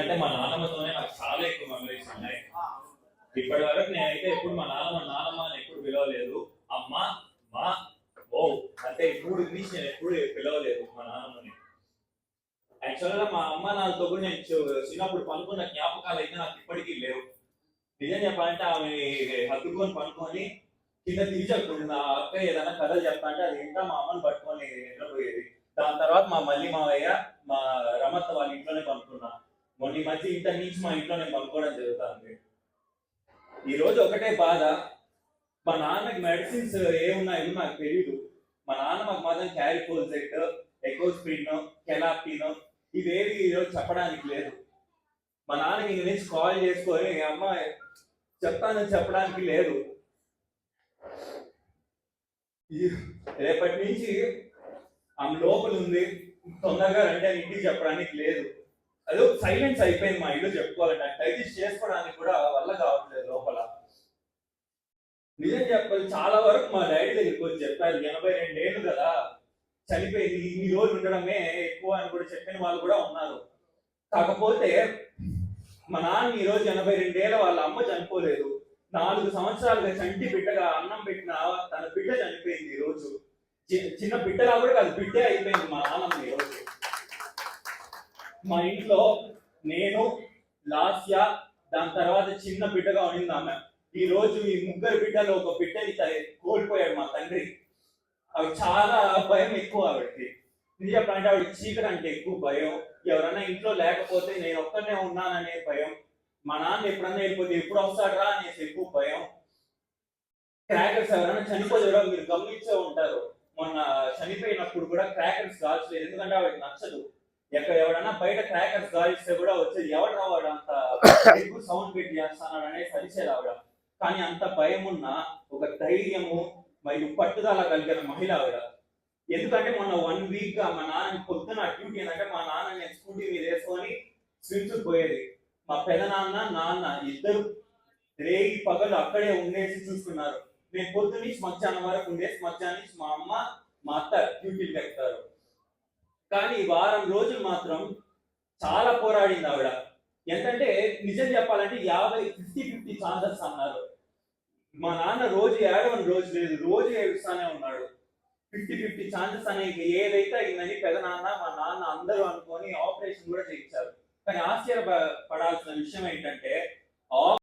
అంటే మా నాన్నమ్మతోనే నాకు చాలా ఎక్కువ మెమరీస్ ఉన్నాయి. ఇప్పటి వరకు నేనైతే ఎప్పుడు మా నాన్నమ్మ నాన్నమ్మ అని ఎప్పుడు పిలవలేదు. అమ్మ మా ఓ అంటే మూడు ఇంగ్లీష్ నేను ఎప్పుడు పిలవలేదు మా నాన్నమ్మని. యాక్చువల్గా మా అమ్మ నాన్నతో కూడా నేను చిన్నప్పుడు పనుకున్న జ్ఞాపకాలు అయితే నాకు ఇప్పటికీ లేవు. నిజం చెప్పాలంటే ఆమె హత్తుకొని పనుకొని కింద తీర్చకుండా నా అక్క ఏదైనా కథలు చెప్తా అంటే అది ఇంకా మా అమ్మని పట్టుకొని నిద్రపోయేది. దాని తర్వాత మా మళ్ళీ మావయ్య మా రమత్త వాళ్ళ ఇంట్లోనే పనుకున్నా. మొన్న ఈ మధ్య ఇంటర్ నుంచి మా ఇంట్లో నేను పనుకోవడం జరుగుతుంది. ఈ రోజు ఒకటే బాధ. మా నాన్నకి మెడిసిన్స్ ఏమున్నాయో నాకు తెలియదు మా నాన్న మాకు మాత్రం క్యారికోల్సెట్ ఎకోస్ప్రిన్ కెలాప్టిన్ ఇవేవి ఈరోజు చెప్పడానికి లేదు. మా నాన్నకి ఇంక నుంచి కాల్ చేసుకొని అమ్మ చెప్తానని చెప్పడానికి లేదు. రేపటి నుంచి ఆమె లోపల ఉంది. తొందరగా రండి అని ఇంటికి చెప్పడానికి లేదు. అదో సైలెన్స్ అయిపోయింది మా ఇల్లు చెప్పుకోవాలంటే. డైజెస్ట్ చేసుకోవడానికి కూడా వల్ల కావట్లేదు లోపల. నిజం చెప్పాలి చాలా వరకు మా డాడీ దగ్గరికి వచ్చి చెప్పారు ఎనభై రెండేళ్ళు కదా చనిపోయింది ఇన్ని రోజులు ఉండడమే ఎక్కువ అని కూడా చెప్పిన వాళ్ళు కూడా ఉన్నారు. కాకపోతే మా నాన్న ఈ రోజు ఎనభై రెండేళ్ళ వాళ్ళ అమ్మ చనిపోలేదు. నాలుగు సంవత్సరాలుగా చంటి బిడ్డగా అన్నం పెట్టిన తన బిడ్డ చనిపోయింది ఈరోజు రోజు. చిన్న బిడ్డలా కూడా కాదు బిడ్డే అయిపోయింది మా నాన్నమ్మ ఈరోజు రోజు. మా ఇంట్లో నేను లాస్య దాని తర్వాత చిన్న బిడ్డగా ఉండింది ఆమె. ఈ రోజు ఈ ముగ్గురు బిడ్డలు ఒక బిడ్డని కోల్పోయాడు మా తండ్రి. అవి చాలా భయం ఎక్కువ ఆవిడకి. నిజ చెప్పాలంటే ఆవిడ చీకటి అంటే ఎక్కువ భయం. ఎవరన్నా ఇంట్లో లేకపోతే నేను ఒక్కనే ఉన్నాననే భయం. మా నాన్న ఎప్పుడన్నా వెళ్ళిపోతే ఎప్పుడు వస్తాడరా అనేసి ఎక్కువ భయం. క్రాకర్స్ ఎవరైనా చనిపోతే కూడా మీరు గమనించే ఉంటారు. మొన్న చనిపోయినప్పుడు కూడా క్రాకర్స్ కాల్చలేదు. ఎందుకంటే ఆవిడకి నచ్చదు. ఎక్కడ ఎవడన్నా బయట క్రాకర్స్ గాలిస్తే కూడా వచ్చేది ఎవడు రావాడు అంత సౌండ్ పెట్టి చేస్తున్నాడు అనేది సరిచేది ఆవిడ కానీ అంత భయం ఉన్న ఒక ధైర్యము మరియు పట్టుదల కలిగిన మహిళ ఆవిడ. ఎందుకంటే మొన్న వన్ వీక్గా మా నాన్న పొద్దున డ్యూటీ ఏంటంటే మా నాన్న నేను స్కూటీ మీద వేసుకొని స్విమ్స్ పోయేది. మా పెదనాన్న నాన్న ఇద్దరు రేగి పగలు అక్కడే ఉండేసి చూసుకున్నారు. నేను పొద్దు నుంచి మధ్యాహ్నం వరకు ఉండేసి మధ్యాహ్నం నుంచి మా అమ్మ మా అత్త డ్యూటీలు ఎక్కుతారు కానీ వారం రోజులు మాత్రం చాలా పోరాడింది ఆవిడ. ఎంతంటే నిజం చెప్పాలంటే యాభై ఫిఫ్టీ ఫిఫ్టీ ఛాన్సెస్ అన్నారు. మా నాన్న రోజు ఏడవని రోజు లేదు రోజు ఏడుస్తానే ఉన్నాడు. ఫిఫ్టీ ఫిఫ్టీ ఛాన్సెస్ అనేది ఏదైతే అయిందని పెదనాన్న మా నాన్న అందరూ అనుకొని ఆపరేషన్ కూడా చేయించారు. కానీ ఆశ్చర్యపడాల్సిన విషయం ఏంటంటే